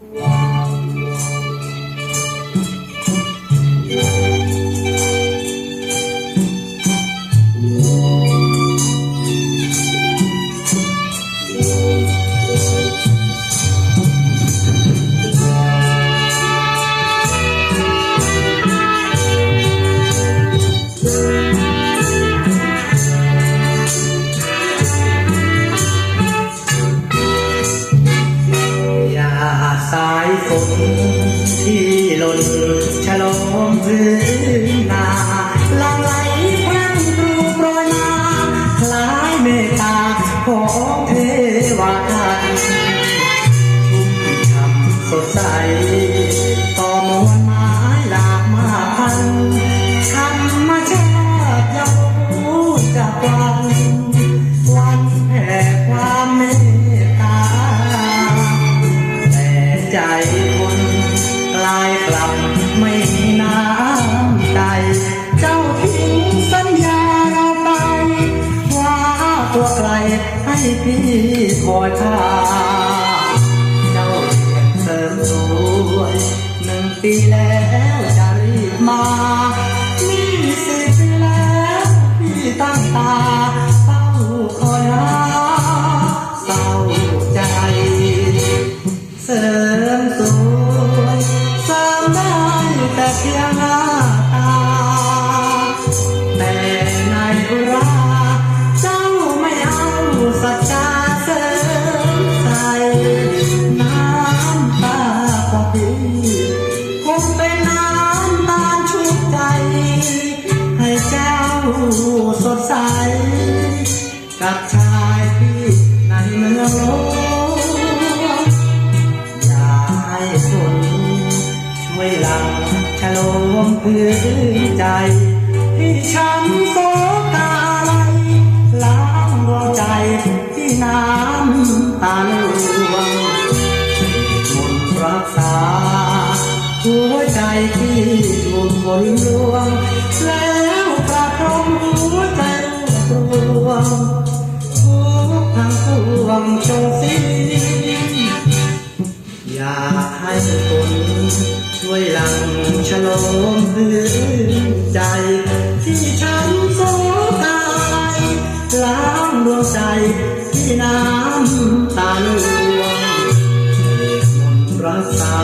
อย่ ฝนที่หล่นฉลองพื้นนาหลังไหลพรังรูปรอยมาคล้ายเมตตาของเทวดาชุ่มช่ำสดใสต่อมวลไม้หลากมาพันธรรมชาติยังรู้จักวันวัน ใจคนกลายกลับไม่มีน้ำใจ เจ้าทิ้งสัญญาเราไปว่าตัวไกลให้พี่คอยท่าเจ้าเรียนเสริมสวยหนึ่งปีแล้วจะรีบมานี่สิบปีแล้วพี่ตั้งตา สดใส กับชายที่ในเมืองโลกอยากให้คนช่วยหลังฉลมพื้นใจ ที่ฉันโศกาลยล้างดวงใจที่น้ำตาลวงมนต์รักษา หัวใจที่ถูกฝนลวงแล้ว วงทุกทางปวงจงสิ้นอยากให้คนช่วยหลังฉลอมพื้นใจ ที่ฉันโศกายล้างดวงใจที่น้ำตาลวงมนต์รักษา